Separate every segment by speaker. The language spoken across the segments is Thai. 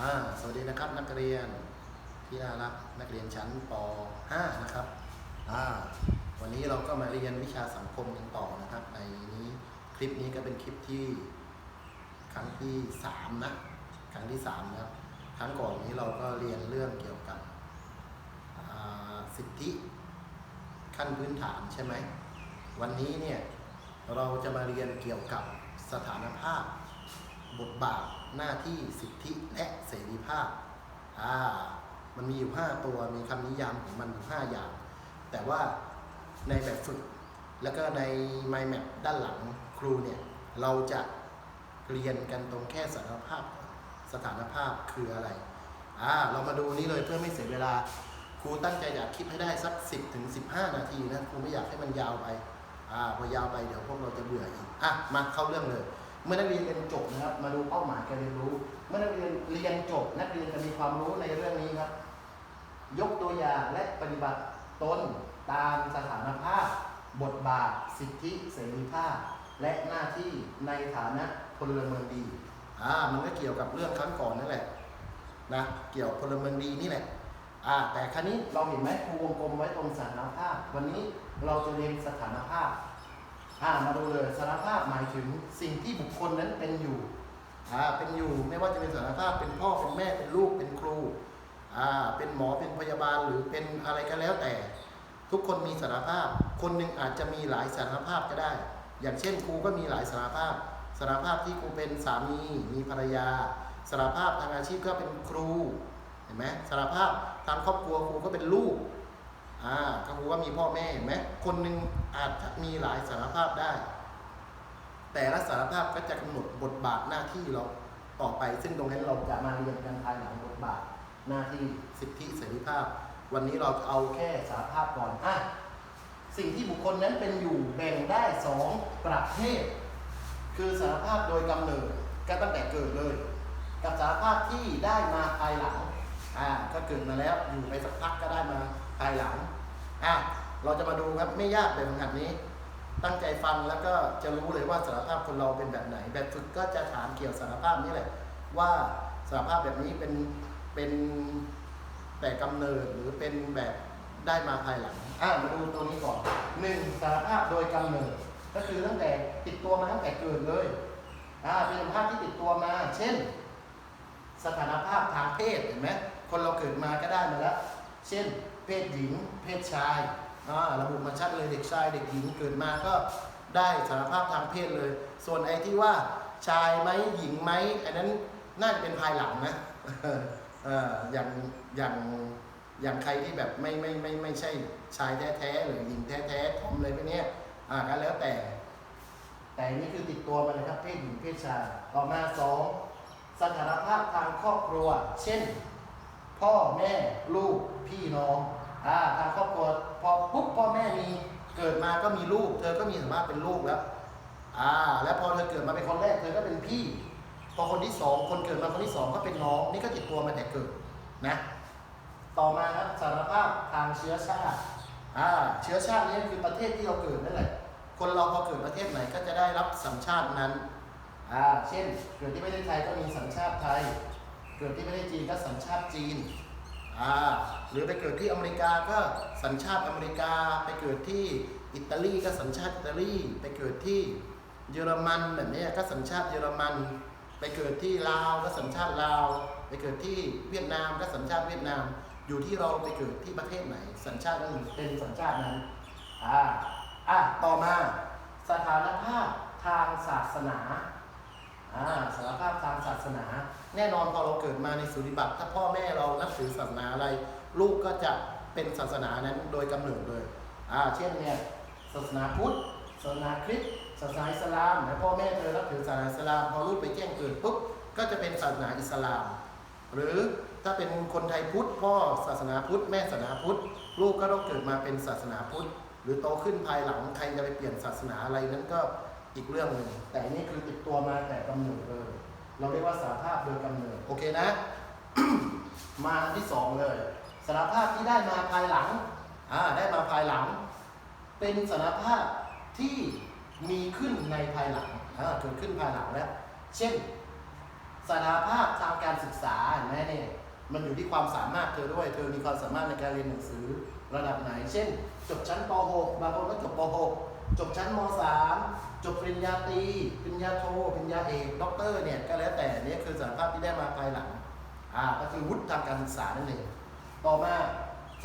Speaker 1: อ่าสวัสดีนะครับนักเรียนที่น่ารักนักเรียนชั้นป .5 นะครับอ่าวันนี้เราก็มาเรียนวิชาสังคมกันต่อนะครับ ในนี้คลิปนี้ก็เป็นคลิปที่ครั้งที่3นะครั้งที่3นะครับครั้งก่อนนี้เราก็เรียนเรื่องเกี่ยวกับสิทธิขั้นพื้นฐานใช่ไหมวันนี้เนี่ยเราจะมาเรียนเกี่ยวกับสถานภาพบทบาท หน้าที่สิทธิและเสรีภาพอ่ามันมีอยู่ 5 ตัวมีคำนิยามของมันอยู่5อย่าง แต่ว่าในแบบฝึก แล้วก็ใน mind map ด้านหลังครูเนี่ย เราจะเรียนกันตรงแค่สถานภาพ สถานภาพคืออะไรอ่าเรามาดูนี่เลยเพื่อไม่เสียเวลาครูตั้งใจอยากคลิปให้ได้สัก 10ถึง15 นาทีนะครูไม่อยากให้มันยาวไปอ่าพอยาวไปเดี๋ยวพวกเราจะเบื่ออีกอะมาเข้าเรื่องเลย เมื่อนักเรียนเรียนจบนะครับ มาดูเป้าหมายการเรียนรู้ เมื่อนักเรียนเรียนจบ นักเรียนจะมีความรู้ในเรื่องนี้ครับ ยกตัวอย่างและปฏิบัติตนตามสถานภาพ บทบาท สิทธิเสรีภาพ และหน้าที่ในฐานะพลเมืองดี อ่า มันก็เกี่ยวกับเรื่องครั้งก่อนนั่นแหละนะ เกี่ยวกับพลเมืองดีนี่แหละ อ่า แต่ครั้นี้เราเห็นไหมครูวงกลมไว้ตรงสถานภาพ วันนี้เราจะเรียนสถานภาพ อ่ามาดูเลยสารภาพหมายถึงสิ่งที่บุคคลนั้นเป็นอยู่อ่าเป็นอยู่ไม่ว่าจะเป็นสารภาพเป็นพ่อเป็นแม่เป็นลูกเป็นครูอ่าเป็นหมอเป็นพยาบาลหรือเป็นอะไรก็แล้วแต่ ทุกคนมีสารภาพ คนหนึ่งอาจจะมีหลายสารภาพก็ได้ อย่างเช่นครูก็มีหลายสารภาพสารภาพที่ครูเป็นสามีมีภรรยาสารภาพทางอาชีพก็เป็นครูเห็นไหมสารภาพทางครอบครัวครูก็เป็นลูก อ่าก็คือว่ามีพ่อแม่เห็นไหมคนหนึ่งอาจจะมีหลายสารภาพได้ แต่ละสารภาพก็จะกำหนดบทบาทหน้าที่เราต่อไป ซึ่งตรงนั้นเราจะมาเรียนกันภายหลังบทบาทหน้าที่สิทธิเสรีภาพ วันนี้เราเอาแค่สารภาพก่อนอะสิ่งที่บุคคลนั้นเป็นอยู่แบ่งได้สองประเภทคือสารภาพโดยกำเนิดก็ตั้งแต่เกิดเลย กับสารภาพที่ได้มาภายหลัง อ่า ก็ เกิดมาแล้ว อยู่ไปสักพักก็ได้มาภายหลังอะเราจะมาดูครับไม่ยากแบบฝึกหัดนี้ ตั้งใจฟังแล้วก็จะรู้เลยว่าสารภาพคนเราเป็นแบบไหน แบบฝึกก็จะถามเกี่ยวสารภาพนี่แหละ ว่าสารภาพแบบนี้เป็นเป็นแต่กำเนิดหรือเป็นแบบได้มาภายหลังอะมาดูตัวนี้ก่อนหนึ่งสารภาพโดยกำเนิด ก็คือตั้งแต่ติดตัวมาตั้งแต่เกิดเลยอ่าเป็นสารภาพที่ติดตัวมา เช่น สถานภาพทางเพศเห็นไหม คนเราเกิดมาก็ได้มาแล้ว เช่น เพศหญิง เพศชายระบุมาชัดเลยเด็กชายเด็กหญิงเกิดมาก็ได้สารภาพทางเพศเลย ส่วนไอ้ที่ว่าชายไหมหญิงไหมอันนั้นน่าจะเป็นภายหลังนะอย่างอย่างอย่างใครที่แบบไม่ไม่ไม่ไม่ใช่ชายแท้ๆหรือหญิงแท้ๆทอมเลยพวกเนี้ยอ่าก็แล้วแต่ แต่นนี่คือติดตัวมาเลยครับเพศหญิงเพศชายต่อมาสองสถานภาพทางครอบครัว เช่น พ่อแม่ลูกพี่น้องอ่าทางครอบครัวพอปุ๊บพ่อแม่มีเกิดมาก็มีลูก เธอก็มีสามารถเป็นลูกแล้วอ่าแล้วพอเธอเกิดมาเป็นคนแรกเธอก็เป็นพี่ พอคนที่สองคนเกิดมาคนที่สองก็เป็นน้องนี่ก็ติดตัวมาแต่เกิดนะต่อมาครับสารภาพทางเชื้อชาติอ่าเชื้อชาตินี้คือประเทศที่เราเกิดนั่นแหละคนเราพอเกิดประเทศไหนก็จะได้รับสัญชาตินั้นอ่าเช่น เกิดที่ประเทศไทยก็มีสัญชาติไทย เกิดที่ประเทศจีนก็สัญชาติจีนอ่าหรือไปเกิดที่อเมริกาก็สัญชาติอเมริกา ไปเกิดที่อิตาลีก็สัญชาติอิตาลีไปเกิดที่เยอรมันแบบนี้ก็สัญชาติเยอรมัน ไปเกิดที่ลาวก็สัญชาติลาว ไปเกิดที่เวียดนามก็สัญชาติเวียดนาม อยู่ที่เราไปเกิดที่ประเทศไหน สัญชาตินั้นเป็นสัญชาตินั้นอ่าอะต่อมาสถานภาพทางศาสนา อ่าสารภาพทางศาสนา แน่นอนพอเราเกิดมาในสุริบัติ ถ้าพ่อแม่เรานับถือศาสนาอะไร ลูกก็จะเป็นศาสนานั้นโดยกำเนิดเลยอ่าเช่นเนี่ยศาสนาพุทธศาสนาคริสต์ศาสนาอิสลามแล้วพ่อแม่เธอนับถือศาสนาอิสลาม พอลูกไปแจ้งเกิดปุ๊บก็จะเป็นศาสนาอิสลาม หรือถ้าเป็นคนไทยพุทธพ่อศาสนาพุทธแม่ศาสนาพุทธลูกก็ต้องเกิดมาเป็นศาสนาพุทธหรือโตขึ้นภายหลังใครจะไปเปลี่ยนศาสนาอะไรนั้นก็อีกเรื่องหนึ่งแต่นนี่คือติดตัวมาแต่กำเนิดเลย เราเรียกว่าสารภาพโดยกำเนิดโอเคนะ มาอันที่สองเลยสารภาพที่ได้มาภายหลังอ่าได้มาภายหลัง เป็นสารภาพที่มีขึ้นในภายหลังอ่าเกิดขึ้นภายหลังแล้ว เช่นสถาภาพทางการศึกษาเห็นไหมเนี่ยมันอยู่ที่ความสามารถเธอด้วย เธอมีความสามารถในการเรียนหนังสือระดับไหน เช่น จบชั้นป .6 บางคนก็จบป .6 จบชั้นม .3 จบปริญญาตรีปริญญาโทปริญญาเอกด็อกเตอร์เนี่ยก็แล้วแต่เนี่ยคือสถาภาพที่ได้มาภายหลังอ่าก็คือวุฒิทางการศึกษานั่นเองต่อมา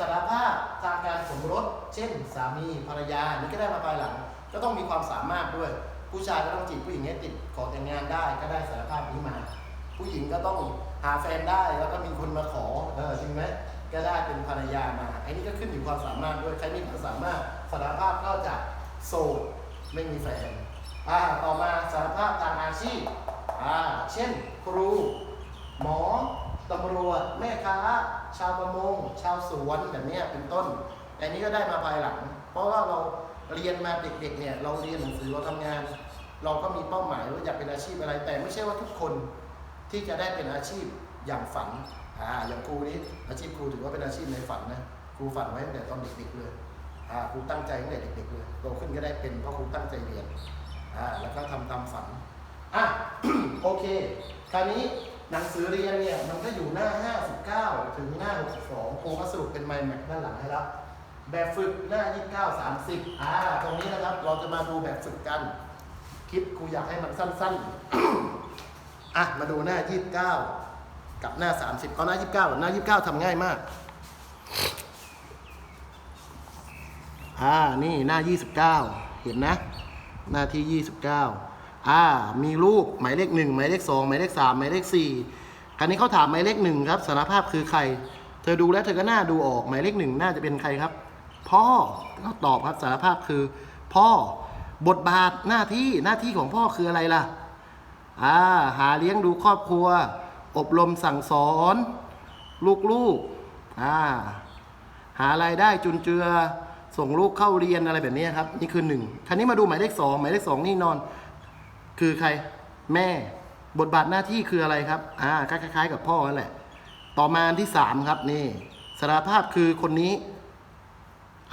Speaker 1: สถาภาพทางการสมรสเช่น สามีภรรยานี่ก็ได้มาภายหลัง ก็ต้องมีความสามารถด้วย ผู้ชายก็ต้องจีบผู้หญิงให้ติดขอแต่งงานได้ก็ได้สารภาพนี้มา ผู้หญิงก็ต้องหาแฟนได้แล้วก็มีคนมาขอเออจริงไหมก็ได้เป็นภรรยามาไอ้นี่ก็ขึ้นอยู่ความสามารถด้วยใครมีความสามารถสารภาพก็จะ โสดไม่มีแฟนอ่าต่อมาสารภาพทางอาชีพอ่าเช่น ครู หมอตำรวจแม่ค้า ชาวประมง ชาวสวนแบบนี้เป็นต้น อันนี้ก็ได้มาภายหลัง เพราะว่าเราเรียนมาเด็กๆเนี่ยเราเรียนหนังสือเราทำงาน เราก็มีเป้าหมายว่าอยากเป็นอาชีพอะไร แต่ไม่ใช่ว่าทุกคนที่จะได้เป็นอาชีพอย่างฝันอ่าอย่างครูนี้อาชีพครูถือว่าเป็นอาชีพในฝันนะครูฝันไว้ตั้งแต่ตอนเด็กๆเลย ครูตั้งใจตั้งแต่เด็กๆเลยโตขึ้นก็ได้เป็นเพราะครูตั้งใจเรียนอ่าแล้วก็ทำตามฝันอะโอเค คราวนี้หนังสือเรียนเนี่ยมันก็อยู่หน้า 59 ถึงหน้า 62ครูก็สรุปเป็นไมล์แม็กด้านหลังให้แล้วแบบฝึกหน้า 29 30อ่าตรงนี้นะครับเราจะมาดูแบบฝึกกันคลิปครูอยากให้มันสั้นๆอะมาดูหน้า 29 กับหน้า 30 เอาหน้า 29ก่อนหน้า 29ทำง่ายมาก อ่า นี่หน้า 29 เห็นนะ หน้าที่ 29 อ่า มีรูปหมายเลข 1 หมายเลข 2 หมายเลข 3 หมายเลข 4คราวนี้เขาถามหมายเลข 1 ครับสารภาพคือใคร เธอดูแล้วเธอก็น่าดูออก หมายเลขหนึ่งน่าจะเป็นใครครับ พ่อก็ตอบครับสารภาพคือ พ่อบทบาทหน้าที่หน้าที่ของพ่อคืออะไรล่ะ อ่า หาเลี้ยงดูครอบครัว อบรมสั่งสอน ลูกๆ อ่า หารายได้จุนเจือ ส่งลูกเข้าเรียนอะไรแบบนี้ครับ นี่คือหนึ่งคราวนี้มาดูหมายเลขสองหมายเลขสองนี่นอน คือใครแม่บทบาทหน้าที่คืออะไรครับอ่าคล้ายๆ กับพ่อนั่นแหละ ต่อมาที่สามครับนี่สารภาพคือคนนี้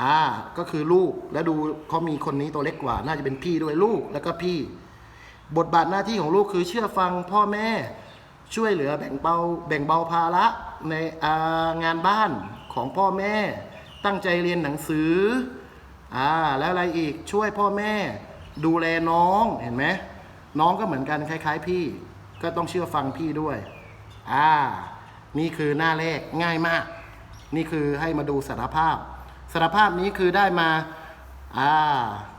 Speaker 1: อ่าก็คือลูกแล้วดูเขามีคนนี้ตัวเล็กกว่า น่าจะเป็นพี่ด้วยลูกแล้วก็พี่ บทบาทหน้าที่ของลูกคือเชื่อฟังพ่อแม่ช่วยเหลือแบ่งเบาแบ่งเบาภาระในงานบ้านของพ่อแม่ ตั้งใจเรียนหนังสืออ่าแล้วอะไรอีกช่วยพ่อแม่ดูแลน้องเห็นไหมน้องก็เหมือนกันคล้าย ๆ พี่ก็ต้องเชื่อฟังพี่ด้วยอ่านี่คือหน้าแรกง่ายมาก นี่คือให้มาดูสารภาพสารภาพนี้คือได้มาอ่า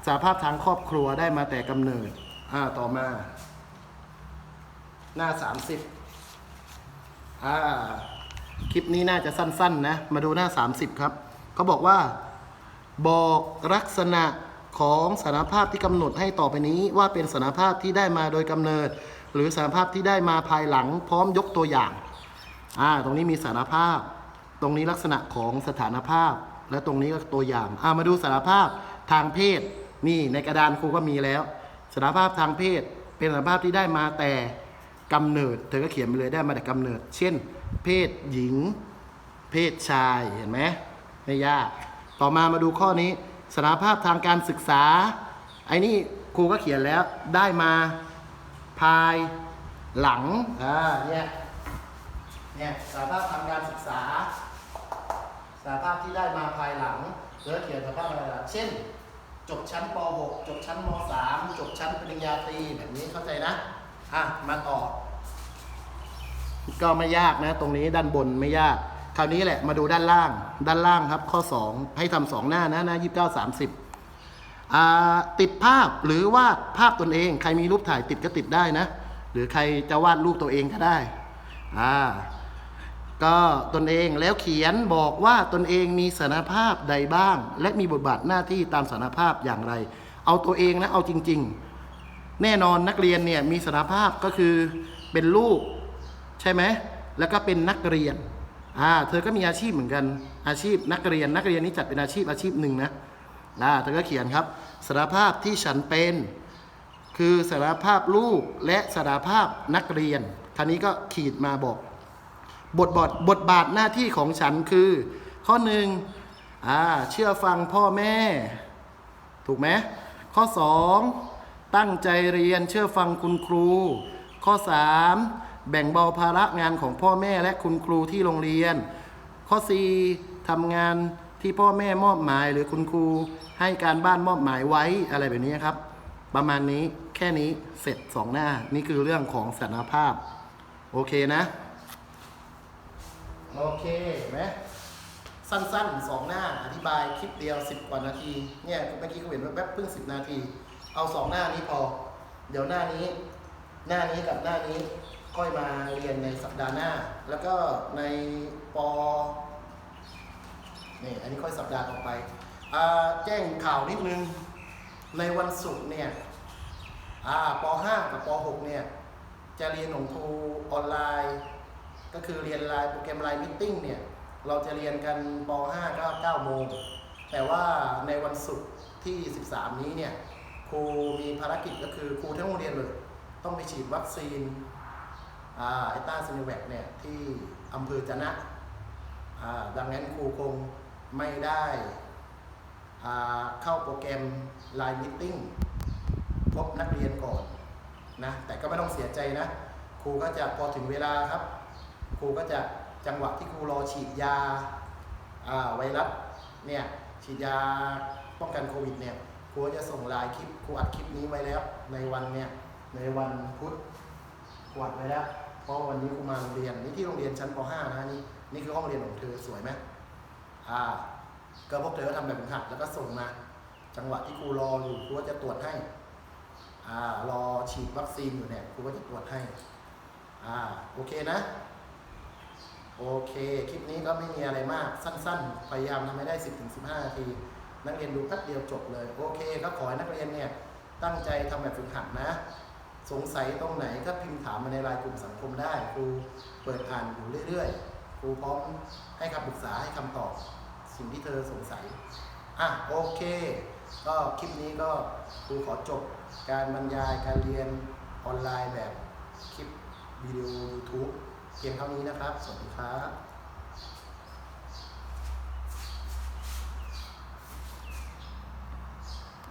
Speaker 1: สารภาพทางครอบครัวได้มาแต่กำเนิดอ่าต่อมา หน้าสามสิบอ่าคลิปนี้น่าจะสั้น ๆ นะ มาดูหน้า 30 ครับ เขาบอกว่า บอกลักษณะของสารภาพที่กำหนดให้ต่อไปนี้ ว่าเป็นสารภาพที่ได้มาโดยกำเนิด หรือสารภาพที่ได้มาภายหลัง พร้อมยกตัวอย่างอ่าตรงนี้มีสารภาพ ตรงนี้ลักษณะของสถานภาพ และตรงนี้ก็ตัวอย่างอ่ามาดูสารภาพทางเพศนี่ในกระดานครูก็มีแล้วสารภาพทางเพศ เป็นสารภาพที่ได้มาแต่กำเนิด เธอก็เขียนไปเลยได้มาแต่กำเนิด เช่น เพศหญิง เพศชายเห็นไหม ไม่ยาก ต่อมามาดูข้อนี้สารภาพทางการศึกษา ไอ้นี่ครูก็เขียนแล้วได้มาภายหลังอ่าเนี่ยเนี่ยสารภาพทางการศึกษา สารภาพที่ได้มาภายหลังเลือเขียนสารภาพอะไรล่ะเช่น จบชั้นป .6 จบชั้นม .3 จบชั้นปริญญาตรีแบบนี้เข้าใจนะอะมาต่อ ก็ไม่ยากนะ ตรงนี้ด้านบนไม่ยาก คราวนี้แหละมาดูด้านล่าง ด้านล่างครับ ข้อ 2 ให้ทำสองหน้านะหน้า29 30อ่าติดภาพหรือวาดภาพตนเอง ใครมีรูปถ่ายติดก็ติดได้นะ หรือใครจะวาดรูปตัวเองก็ได้อ่าก็ตนเองแล้วเขียนบอกว่าตนเองมีสารภาพใดบ้าง และมีบทบาทหน้าที่ตามสารภาพอย่างไร เอาตัวเองนะเอาจริง ๆ แน่นอนนักเรียนเนี่ยมีสารภาพก็คือเป็นลูกใช่ไหมแล้วก็เป็นนักเรียน อ่าเธอก็มีอาชีพเหมือนกันอาชีพนักเรียนนักเรียนนี่จัดเป็นอาชีพอาชีพหนึ่งนะอ่าเธอก็เขียนครับสารภาพที่ฉันเป็น คือสารภาพลูกและสารภาพนักเรียนท่านี้ก็ขีดมาบอกบทบาทบทบาทหน้าที่ของฉันคือ ข้อหนึ่งอ่าเชื่อฟังพ่อแม่ ถูกไหมข้อ 2 ตั้งใจเรียนเชื่อฟังคุณครู ข้อ 3 แบ่งเบาภาระงานของพ่อแม่และคุณครูที่โรงเรียน ข้อ 4ทำงานที่พ่อแม่มอบหมายหรือคุณครูให้การบ้านมอบหมายไว้อะไรแบบนี้ครับ ประมาณนี้แค่นี้เสร็จสองหน้า นี่คือเรื่องของสารภาพ โอเคนะ โอเคไหมสั้นๆสองหน้า อธิบายคลิปเดียว 10 กว่านาที เนี่ยเมื่อกี้ก็เห็นว่าแป๊บเพิ่ง 10 นาที เอาสองหน้านี้พอ เดี๋ยวหน้านี้ หน้านี้กับหน้านี้ค่อยมาเรียนในสัปดาห์หน้า แล้วก็ในปนี่อันนี้ค่อยสัปดาห์ต่อไปอ่าแจ้งข่าวนิดนึง ในวันศุกร์เนี่ยอ่าป .5 กับป .6 เนี่ยจะเรียนของครูออนไลน์ ก็คือเรียนไลน์โปรแกรมไลน์มิทติ้งเนี่ยเราจะเรียนกันป .5 ก็9โมง แต่ว่าในวันศุกร์ที่ 13 นี้เนี่ยครูมีภารกิจก็คือครูทั้งโรงเรียนเลย ต้องไปฉีดวัคซีนอไอต้าซินแวคเนี่ยที่อำเภอจะนะดังนั้นครูคงไม่ได้เข้าโปรแกรมไลน์มิทติ้งพบนักเรียนก่อนนะแต่ก็ไม่ต้องเสียใจนะ ครูก็จะพอถึงเวลาครับ ครูก็จะจังหวะที่ครูรอฉีดยาไวรัสเนี่ยฉีดยาป้องกันโควิดเนี่ยครูจะส่งไลน์คลิปครูอัดคลิปนี้ไว้แล้วในวันเนี่ย ในวันพุธครูอัดไว้แล้ว เพราะวันนี้ครูมาโรงเรียนนี่ที่โรงเรียนชั้นป .5 นะนี่นี่คือห้องเรียนของเธอสวยไหมอ่า ก็พวกเธอก็ทำแบบฝึกหัดแล้วก็ส่งมา จังหวะที่ครูรออยู่ครูก็จะตรวจให้ อ่ารอฉีดวัคซีนอยู่เนี่ยครูก็จะตรวจให้ อ่าโอเคนะ โอเคคลิปนี้ก็ไม่มีอะไรมากสั้น ๆ พยายามทำให้ได้ 10-15นาทีนักเรียนดูแป๊บเดียวจบเลย โอเคก็ขอให้นักเรียนเนี่ยตั้งใจทำแบบฝึกหัดนะ สงสัยตรงไหนก็พิมพ์ถามมาในไลน์กลุ่มสังคมได้ ครูเปิดอ่านอยู่เรื่อยๆ ครูพร้อมให้คำปรึกษาให้คำตอบสิ่งที่เธอสงสัย อะโอเค ก็คลิปนี้ก็ครูขอจบการบรรยายการเรียนออนไลน์แบบคลิปวิดีโอ YouTube เพียงเท่านี้นะครับ สวัสดีครับ